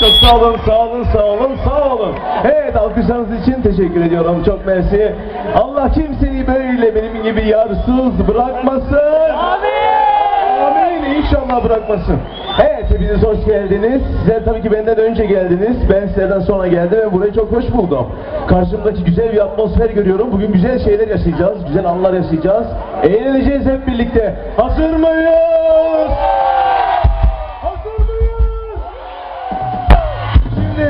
Çok sağ olun, sağ olun, sağ olun, sağ olun. Evet, alkışlarınız için teşekkür ediyorum. Çok mersi. Allah kimseyi böyle benim gibi yarsız bırakmasın. Amin. İnşallah bırakmasın. Evet, hepiniz hoş geldiniz. Sizler tabii ki benden önce geldiniz. Ben sizlerden sonra geldim ve burayı çok hoş buldum. Karşımdaki güzel bir atmosfer görüyorum. Bugün güzel şeyler yaşayacağız, güzel anlar yaşayacağız. Eğleneceğiz hep birlikte. Hazır mıyız?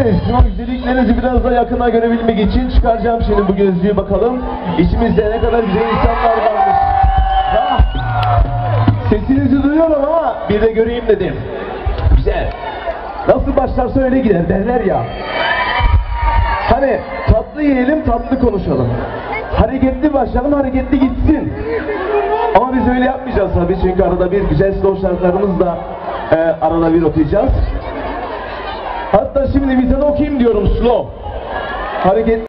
Sizin o güzelliklerinizi biraz daha yakına görebilmek için çıkaracağım şimdi bu gözlüğü bakalım. İçimizde ne kadar güzel insanlar varmış. Ah! Sesinizi duyuyorum ama bir de göreyim dedim. Güzel. Nasıl başlarsa öyle gider derler ya. Hani tatlı yiyelim tatlı konuşalım. Hareketli başlayalım hareketli gitsin. Ama biz öyle yapmayacağız tabii çünkü arada bir güzel slow şarkılarımız da e, arada bir okuyacağız. Hatta şimdi tane okuyayım diyorum slow. Hareket